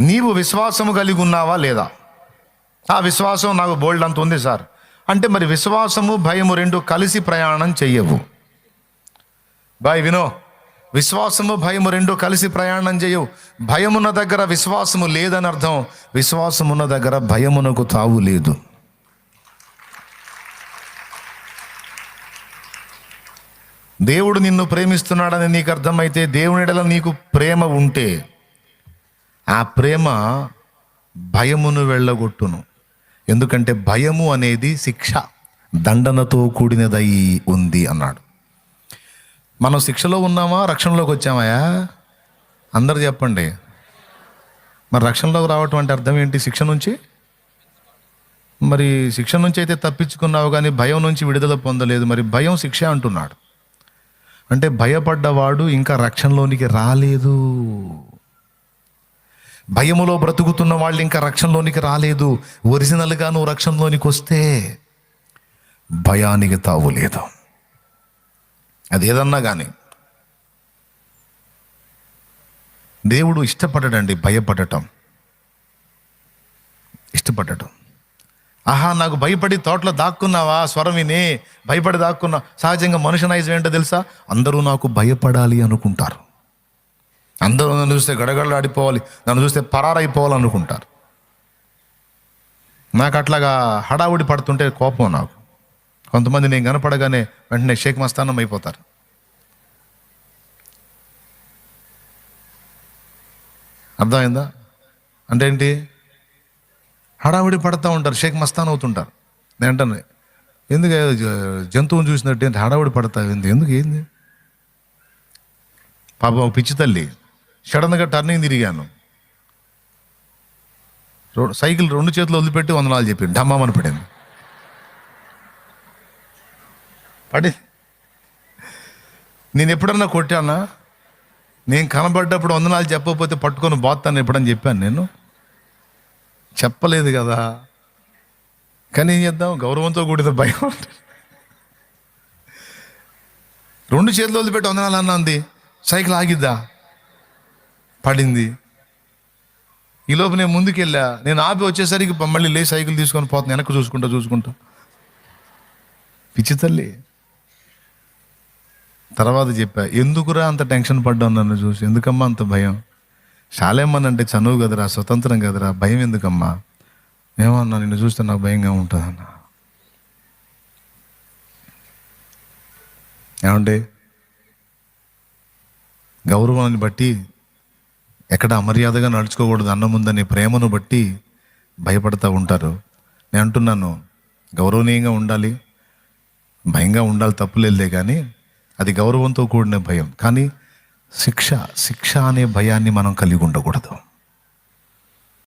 నీవు విశ్వాసము కలిగి ఉన్నావా లేదా? ఆ విశ్వాసం నాకు బోల్డ్ అంత ఉంది సార్. అంటే మరి విశ్వాసము భయము రెండు కలిసి ప్రయాణం చెయ్యవు. బాయ్ వినో. విశ్వాసము భయము రెండు కలిసి ప్రయాణం చేయవు భయమున్న దగ్గర విశ్వాసము లేదని అర్థం విశ్వాసమున్న దగ్గర భయమునకు తావు లేదు. దేవుడు నిన్ను ప్రేమిస్తున్నాడని నీకు అర్థమైతే దేవునిడల నీకు ప్రేమ ఉంటే ఆ ప్రేమ భయమును వెళ్ళగొట్టును. ఎందుకంటే భయము అనేది శిక్ష దండనతో కూడినదై ఉంది అన్నాడు. మనం శిక్షలో ఉన్నామా రక్షణలోకి వచ్చామయా? అందరు చెప్పండి. మరి రక్షణలోకి రావటం అంటే అర్థం ఏంటి శిక్ష నుంచి? మరి శిక్ష నుంచి అయితే తప్పించుకున్నావు కానీ భయం నుంచి విడుదల పొందలేదు. మరి భయం శిక్ష అంటున్నాడు. అంటే భయపడ్డవాడు ఇంకా రక్షణలోనికి రాలేదు. భయములో బ్రతుకుతున్న వాళ్ళు ఇంకా రక్షణలోనికి రాలేదు. ఒరిజినల్గా నువ్వు రక్షణలోనికి వస్తే భయానికి తావు లేదు. అది ఏదన్నా కానీ దేవుడు ఇష్టపడడండి భయపడటం. ఇష్టపడటం. ఆహా నాకు భయపడి తోటలో దాక్కున్నావా? స్వరం విని భయపడి దాక్కున్నా. సహజంగా మనుషు నైజం ఏంటో తెలుసా? అందరూ నాకు భయపడాలి అనుకుంటారు. అందరూ నన్ను చూస్తే గడగడలాడిపోవాలి నన్ను చూస్తే పరారైపోవాలి అనుకుంటారు నాకు అట్లాగా హడావుడి పడుతుంటే కోపం నాకు. కొంతమంది నేను కనపడగానే వెంటనే షేక్ మస్తానం అయిపోతారు. అర్థమైందా? అంటే ఏంటి? హడావుడి పడుతూ ఉంటారు షేక్ మస్తాన్ అవుతుంటారు. నేను అంటాను ఎందుకు జంతువుని చూసినట్టు ఏంటి? హడావుడి పడతావు ఏంది? ఎందుకు ఏంది? పాపం పిచ్చి తల్లి. సడన్గా టర్నింగ్ తిరిగాను. సైకిల్ రెండు చేతులు వదిలిపెట్టి వందనాలు చెప్పింది. డమ్మామని పడింది. పడి నేను ఎప్పుడన్నా కొట్టానా? నేను కనబడ్డప్పుడు వందనాలు చెప్పకపోతే పట్టుకొని పోతాను ఎప్పుడని చెప్పాను నేను. చెప్పలేదు కదా. కానీ ఏం చేద్దాం? గౌరవంతో కూడిన భయం ఉంటుంది. రెండు చేతులు వదిలిపెట్టి వందనాలు అన్నది. సైకిల్ ఆగిద్దా? పడింది. ఈ లోపు నేను ముందుకెళ్ళా. నేను ఆపి వచ్చేసరికి మళ్ళీ లే సైకిల్ తీసుకొని పోతుంది వెనక్కి చూసుకుంటా చూసుకుంటా. పిచ్చి తల్లి. తర్వాత చెప్పా ఎందుకురా అంత టెన్షన్ పడ్డావు నన్ను చూసి? ఎందుకమ్మా అంత భయం? శాలేమ్మనంటే చనువు కదరా స్వతంత్రం కదరా? భయం ఎందుకమ్మా? ఏమన్నా నిన్ను చూస్తే నాకు భయంగా ఉంటుందన్న. ఏమంటే గౌరవాన్ని బట్టి ఎక్కడ అమర్యాదగా నడుచుకోకూడదు అన్నం ముందని ప్రేమను బట్టి భయపడతా ఉంటారు. నేను అంటున్నాను గౌరవనీయంగా ఉండాలి భయంగా ఉండాలి తప్పులేదే కానీ అది గౌరవంతో కూడిన భయం. కానీ శిక్ష శిక్ష అనే భయాన్ని మనం కలిగి ఉండకూడదు.